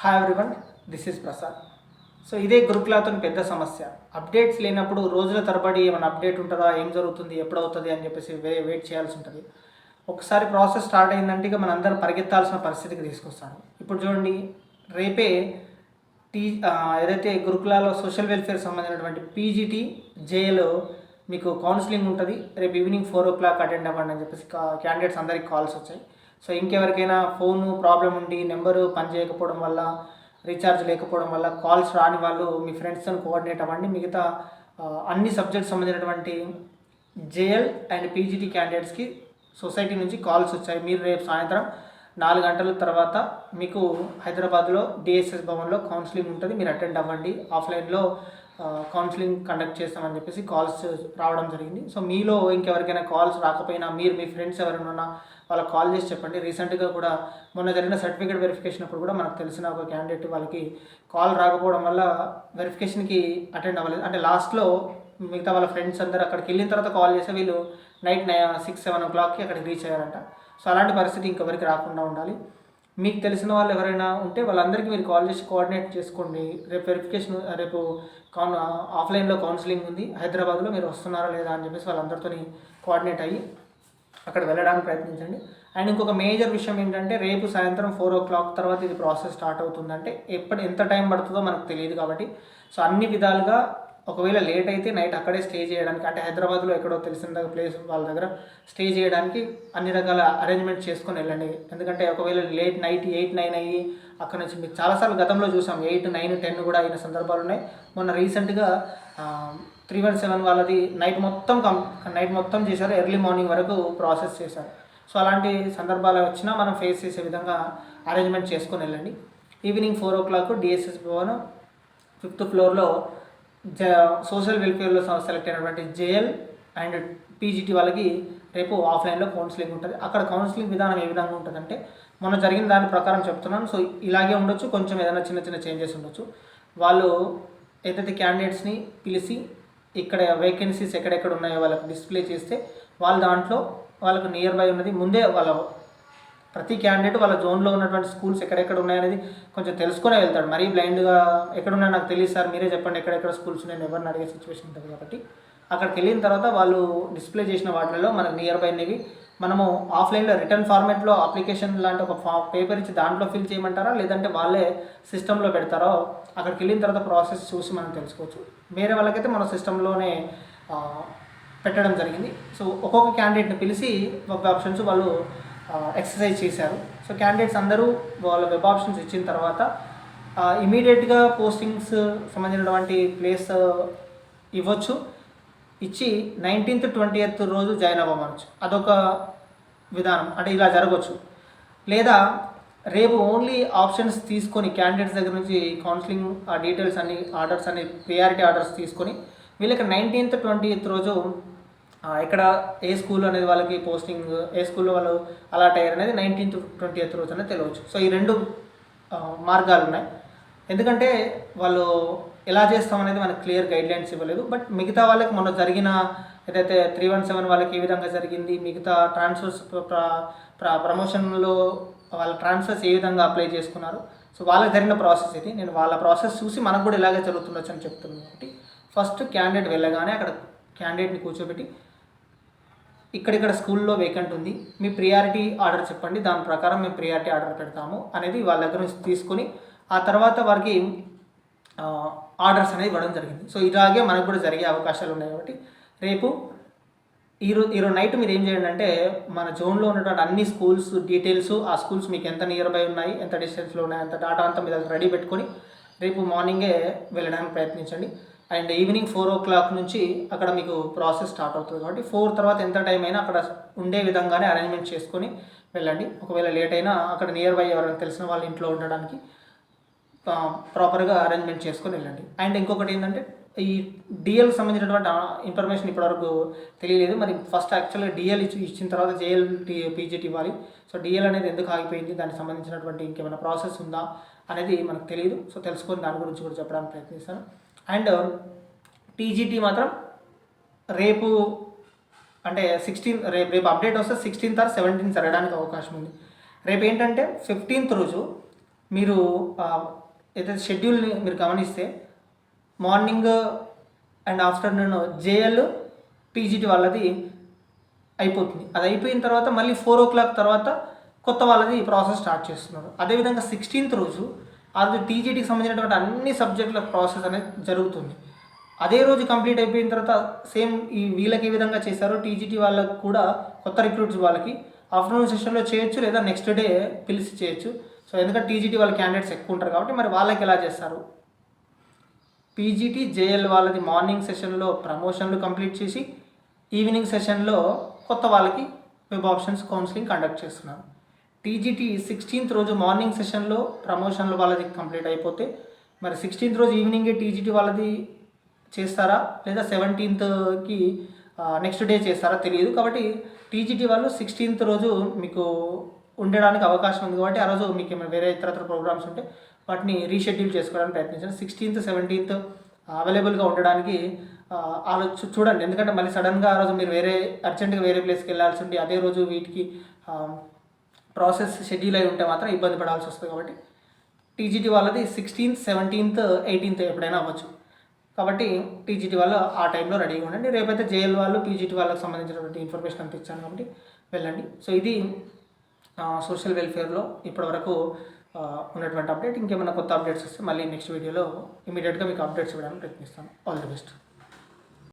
Hi everyone this is Prasad so ఇదే గురుకులాతో పెద్ద సమస్య. అప్డేట్స్ లేనప్పుడు రోజుల తరబడి ఏమైనా అప్డేట్ ఉంటుందా ఏం జరుగుతుంది ఎప్పుడు అవుతుంది అని చెప్పేసి వే వెయిట్ చేయాల్సి ఉంటుంది. ఒకసారి ప్రాసెస్ స్టార్ట్ అయిందంటే ఇక మనందరం పరిగెత్తాల్సిన పరిస్థితికి తీసుకొస్తాడు. ఇప్పుడు చూడండి రేపే టీ ఏదైతే గురుకులాలో సోషల్ వెల్ఫేర్ సంబంధించినటువంటి పీజీటీ జేఏలో మీకు కౌన్సిలింగ్ ఉంటుంది. రేపు evening four o'clock attend అవ్వండి అని చెప్పేసి క్యాండిడేట్స్ అందరికి కాల్స్ వచ్చాయి. సో ఇంకెవరికైనా ఫోన్ ప్రాబ్లం ఉండి నెంబరు పనిచేయకపోవడం వల్ల రీఛార్జ్ లేకపోవడం వల్ల కాల్స్ రాని వాళ్ళు మీ ఫ్రెండ్స్తో కోఆర్డినేట్ అవ్వండి. మిగతా అన్ని సబ్జెక్ట్స్ సంబంధించినటువంటి జేఎల్ అండ్ పీజీటీ క్యాండిడేట్స్కి సొసైటీ నుంచి కాల్స్ వచ్చాయి. మీరు రేపు సాయంత్రం నాలుగు గంటల తర్వాత మీకు హైదరాబాద్లో డిఎస్ఎస్ భవన్లో కౌన్సిలింగ్ ఉంటుంది. మీరు అటెండ్ అవ్వండి. ఆఫ్లైన్లో కౌన్సిలింగ్ కండక్ట్ చేస్తామని చెప్పేసి కాల్స్ రావడం జరిగింది. సో మీలో ఇంకెవరికైనా కాల్స్ రాకపోయినా మీరు మీ ఫ్రెండ్స్ ఎవరైనా ఉన్నా వాళ్ళకి కాల్ చేసి చెప్పండి. రీసెంట్గా కూడా మొన్న జరిగిన సర్టిఫికేట్ వెరిఫికేషన్ అప్పుడు కూడా మనకు తెలిసిన ఒక క్యాండిడేట్ వాళ్ళకి కాల్ రాకపోవడం వల్ల వెరిఫికేషన్కి అటెండ్ అవ్వలేదు. అంటే లాస్ట్లో మిగతా వాళ్ళ ఫ్రెండ్స్ అందరూ అక్కడికి వెళ్ళిన తర్వాత కాల్ చేస్తే వీళ్ళు నైట్ సిక్స్ సెవెన్ ఓ క్లాక్కి అక్కడికి రీచ్ అయ్యారంట. సో అలాంటి పరిస్థితి ఇంకెవరికి రాకుండా ఉండాలి. మీకు తెలిసిన వాళ్ళు ఎవరైనా ఉంటే వాళ్ళందరికీ మీరు కాల్ చేసి కోఆర్డినేట్ చేసుకోండి. రేపు వెరిఫికేషన్ రేపు కౌన్ ఆఫ్లైన్లో కౌన్సిలింగ్ ఉంది. హైదరాబాద్లో మీరు వస్తున్నారా లేదా అని చెప్పేసి వాళ్ళందరితో కోఆర్డినేట్ అయ్యి అక్కడ వెళ్ళడానికి ప్రయత్నించండి. అండ్ ఇంకొక మేజర్ విషయం ఏంటంటే రేపు సాయంత్రం ఫోర్ ఓ క్లాక్ తర్వాత ఇది ప్రాసెస్ స్టార్ట్ అవుతుందంటే ఎప్పుడు ఎంత టైం పడుతుందో మనకు తెలియదు కాబట్టి. సో అన్ని విధాలుగా ఒకవేళ లేట్ అయితే నైట్ అక్కడే స్టే చేయడానికి అంటే హైదరాబాద్లో ఎక్కడో తెలిసిన ప్లేస్ వాళ్ళ దగ్గర స్టే చేయడానికి అన్ని రకాల అరేంజ్మెంట్ చేసుకొని వెళ్ళండి. ఎందుకంటే ఒకవేళ లేట్ నైట్ ఎయిట్ నైన్ అయ్యి అక్కడ నుంచి మీకు చాలాసార్లు గతంలో చూసాం ఎయిట్ నైన్ టెన్ కూడా అయిన సందర్భాలు ఉన్నాయి. మొన్న రీసెంట్గా త్రీ వన్ సెవెన్ వాళ్ళది నైట్ మొత్తం కం నైట్ మొత్తం చేశారు ఎర్లీ మార్నింగ్ వరకు ప్రాసెస్ చేశారు. సో అలాంటి సందర్భాలు వచ్చినా మనం ఫేస్ చేసే విధంగా అరేంజ్మెంట్ చేసుకొని వెళ్ళండి. Evening four o'clock DSS Bhavan fifth ఫ్లోర్లో సోషల్ వెల్ఫేర్లో సెలెక్ట్ అయినటువంటి జేఎల్ అండ్ పీజీటీ వాళ్ళకి రేపు ఆఫ్లైన్లో కౌన్సిలింగ్ ఉంటుంది. అక్కడ కౌన్సిలింగ్ విధానం ఏ విధంగా ఉంటుందంటే మొన్న జరిగిన దాని ప్రకారం చెప్తున్నాను. సో ఇలాగే ఉండొచ్చు కొంచెం ఏదైనా చిన్న చిన్న చేంజెస్ ఉండొచ్చు. వాళ్ళు ఏదైతే క్యాండిడేట్స్ని పిలిచి ఇక్కడ వేకెన్సీస్ ఎక్కడెక్కడ ఉన్నాయో వాళ్ళకి డిస్ప్లే చేస్తే వాళ్ళు దాంట్లో వాళ్ళకు నియర్ బై ఉన్నది ముందే వాళ్ళ ప్రతి క్యాండిడేట్ వాళ్ళ జోన్లో ఉన్నటువంటి స్కూల్స్ ఎక్కడెక్కడ ఉన్నాయనేది కొంచెం తెలుసుకునే వెళ్తాడు. మరీ బ్లైండ్గా ఎక్కడున్నా నాకు తెలియదు సార్ మీరే చెప్పండి ఎక్కడెక్కడ స్కూల్స్ నేను ఎవరిని అడిగే సిచ్యువేషన్ ఉంటుంది కాబట్టి. అక్కడికి వెళ్ళిన తర్వాత వాళ్ళు డిస్ప్లే చేసిన వాటిలో మనకు నియర్ బై అనేవి మనము ఆఫ్లైన్లో రిటర్న్ ఫార్మాట్లో అప్లికేషన్ లాంటి ఒక ఫా పేపర్ ఇచ్చి దాంట్లో ఫిల్ చేయమంటారా? లేదంటే వాళ్ళే సిస్టంలో పెడతారో? అక్కడికి వెళ్ళిన తర్వాత ప్రాసెస్ చూసి మనం తెలుసుకోవచ్చు. వేరే వాళ్ళకైతే మన సిస్టంలోనే పెట్టడం జరిగింది. సో ఒక్కొక్క క్యాండిడేట్ని పిలిచి ఒక ఆప్షన్స్ వాళ్ళు ఎక్సర్సైజ్ చేశారు. సో క్యాండిడేట్స్ అందరూ వాళ్ళ వెబ్ ఆప్షన్స్ ఇచ్చిన తర్వాత ఇమీడియట్గా పోస్టింగ్స్ సంబంధించినటువంటి ప్లేస్ ఇవ్వచ్చు. ఇచ్చి నైన్టీన్త్ ట్వంటీ ఎయిత్ రోజు జాయిన్ అవ్వమనొచ్చు. అదొక విధానం. అంటే ఇలా జరగవచ్చు లేదా రేపు ఓన్లీ ఆప్షన్స్ తీసుకొని క్యాండిడేట్స్ దగ్గర నుంచి కౌన్సిలింగ్ ఆ డీటెయిల్స్ అన్ని ఆర్డర్స్ అన్ని ప్రియారిటీ ఆర్డర్స్ తీసుకొని వీళ్ళకి నైన్టీన్త్ ట్వంటీ ఎయిత్ రోజు ఇక్కడ ఎక్కడ ఏ స్కూల్ అనేది వాళ్ళకి పోస్టింగ్ ఏ స్కూల్లో వాళ్ళు అలాట్ అయ్యారు అనేది నైన్టీన్త్ ట్వంటీ ఎయిత్ రోజు అనేది తెలియవచ్చు. సో ఈ రెండు మార్గాలు ఉన్నాయి. ఎందుకంటే వాళ్ళు ఎలా చేస్తాం అనేది మనకు క్లియర్ గైడ్ లైన్స్ ఇవ్వలేదు. బట్ మిగతా వాళ్ళకి మొన్న జరిగిన ఏదైతే త్రీ వన్ సెవెన్ వాళ్ళకి ఏ విధంగా జరిగింది మిగతా ట్రాన్స్ఫర్స్ ప్రమోషన్లో వాళ్ళ ట్రాన్స్ఫర్స్ ఏ విధంగా అప్లై చేసుకున్నారు. సో వాళ్ళకి జరిగిన ప్రాసెస్ ఇది. నేను వాళ్ళ ప్రాసెస్ చూసి మనకు కూడా ఇలాగే జరుగుతుండొచ్చు అని చెప్తున్నాను. కాబట్టి ఫస్ట్ క్యాండిడేట్ వెళ్ళగానే అక్కడ క్యాండిడేట్ని కూర్చోబెట్టి ఇక్కడిక్కడ స్కూల్లో వేకెంట్ ఉంది. మీ ప్రియారిటీ ఆర్డర్ చెప్పండి. దాని ప్రకారం మేము ప్రియారిటీ ఆర్డర్ పెడతాము. అనేది వాళ్ళ దగ్గర నుంచి తీసుకొని ఆ తర్వాత వారికి ఆర్డర్స్ అనేది ఇవ్వడం జరిగింది. సో ఇలాగే మనకు కూడా జరిగే అవకాశాలు ఉన్నాయి కాబట్టి రేపు ఈరోజు ఈరోజు నైట్ మీరు ఏం చేయండి అంటే మన జోన్లో ఉన్నటువంటి అన్ని స్కూల్స్ డీటెయిల్స్ ఆ స్కూల్స్ మీకు ఎంత నియర్ బై ఉన్నాయి ఎంత డిస్టెన్స్లో ఉన్నాయి అంత డాటా అంతా మీ దగ్గర రెడీ పెట్టుకొని రేపు మార్నింగే వెళ్ళడానికి ప్రయత్నించండి. And evening four o'clock నుంచి అక్కడ మీకు ప్రాసెస్ స్టార్ట్ అవుతుంది కాబట్టి ఫోర్ తర్వాత ఎంత టైం అయినా అక్కడ ఉండే విధంగానే అరేంజ్మెంట్ చేసుకొని వెళ్ళండి. ఒకవేళ లేట్ అయినా అక్కడ నియర్ బై ఎవరైనా తెలిసిన వాళ్ళు ఇంట్లో ఉండడానికి ప్రాపర్గా అరేంజ్మెంట్ చేసుకొని వెళ్ళండి. అండ్ ఇంకొకటి ఏంటంటే ఈ డిఎల్ సంబంధించినటువంటి ఇన్ఫర్మేషన్ ఇప్పటివరకు తెలియలేదు. మరి ఫస్ట్ యాక్చువల్గా డిఎల్ ఇచ్చి ఇచ్చిన తర్వాత జేఎల్ పీజీటీ ఇవ్వాలి. సో డిఎల్ అనేది ఎందుకు ఆగిపోయింది దానికి సంబంధించినటువంటి ఇంకేమైనా ప్రాసెస్ ఉందా అనేది మనకు తెలియదు. సో తెలుసుకొని దాని గురించి కూడా చెప్పడానికి ప్రయత్నిస్తాను. అండ్ టీజీటీ మాత్రం రేపు అంటే సిక్స్టీన్ రేపు రేపు అప్డేట్ వస్తే సిక్స్టీన్త్ ఆర్ సెవెంటీన్త్ జరగడానికి అవకాశం ఉంది. రేపు ఏంటంటే ఫిఫ్టీన్త్ రోజు మీరు అయితే ఏదైతే షెడ్యూల్ని మీరు గమనిస్తే morning and afternoon JL TGT వాళ్ళది అయిపోతుంది. అది అయిపోయిన తర్వాత మళ్ళీ ఫోర్ ఓ క్లాక్ తర్వాత కొత్త వాళ్ళది ప్రాసెస్ స్టార్ట్ చేస్తున్నారు. అదేవిధంగా సిక్స్టీన్త్ రోజు అది టీజీటీకి సంబంధించినటువంటి అన్ని సబ్జెక్టుల ప్రాసెస్ అనేది జరుగుతుంది. అదే రోజు కంప్లీట్ అయిపోయిన తర్వాత సేమ్ ఈ వీళ్ళకి ఏ విధంగా చేశారో టీజీటీ వాళ్ళకి కూడా కొత్త రిక్రూట్స్ వాళ్ళకి ఆఫ్టర్నూన్ సెషన్లో చేయొచ్చు లేదా నెక్స్ట్ డే పిలిచి చేయొచ్చు. సో ఎందుకంటే టీజీటీ వాళ్ళ క్యాండిడేట్స్ ఎక్కువ ఉంటారు కాబట్టి మరి వాళ్ళకి ఎలా చేస్తారు? పీజీటీ జేఎల్ వాళ్ళది మార్నింగ్ సెషన్లో ప్రమోషన్లు కంప్లీట్ చేసి ఈవినింగ్ సెషన్లో కొత్త వాళ్ళకి వెబ్ ఆప్షన్స్ కౌన్సిలింగ్ కండక్ట్ చేస్తున్నారు. టీజీటీ సిక్స్టీన్త్ రోజు మార్నింగ్ సెషన్లో ప్రమోషన్లు వాళ్ళది కంప్లీట్ అయిపోతే మరి సిక్స్టీన్త్ రోజు ఈవినింగే టీజీటీ వాళ్ళది చేస్తారా? లేదా సెవెంటీన్త్కి నెక్స్ట్ డే చేస్తారా? తెలియదు. కాబట్టి టీజీటీ వాళ్ళు సిక్స్టీన్త్ రోజు మీకు ఉండడానికి అవకాశం ఉంది కాబట్టి ఆ రోజు మీకు ఏమైనా వేరే ఇతరత్ర ప్రోగ్రామ్స్ ఉంటే వాటిని రీషెడ్యూల్ చేసుకోవడానికి ప్రయత్నించండి. సిక్స్టీన్త్ సెవెంటీన్త్ అవైలబుల్గా ఉండడానికి ఆలోచ చూడండి. ఎందుకంటే మళ్ళీ సడన్గా ఆ రోజు మీరు వేరే అర్జెంట్గా వేరే ప్లేస్కి వెళ్ళాల్సి ఉండి అదే రోజు వీటికి ప్రాసెస్ షెడ్యూల్ అయి ఉంటే మాత్రం ఇబ్బంది పడాల్సి వస్తుంది కాబట్టి టీజీటీ వాళ్ళది సిక్స్టీన్త్ సెవెంటీన్త్ ఎయిటీన్త్ ఎప్పుడైనా అవ్వచ్చు. కాబట్టి టీజీటీ వాళ్ళు ఆ టైంలో రెడీగా ఉండండి. రేపైతే జేఎల్ వాళ్ళు పీజీటీ వాళ్ళకి సంబంధించినటువంటి ఇన్ఫర్మేషన్ అంతా ఇచ్చాను కాబట్టి వెళ్ళండి. సో ఇది సోషల్ వెల్ఫేర్లో ఇప్పటివరకు ఉన్నటువంటి అప్డేట్ ఇంకేమైనా కొత్త అప్డేట్స్ వస్తే మళ్ళీ నెక్స్ట్ వీడియోలో ఇమీడియట్గా మీకు అప్డేట్స్ ఇవ్వడానికి ప్రయత్నిస్తాను. All the best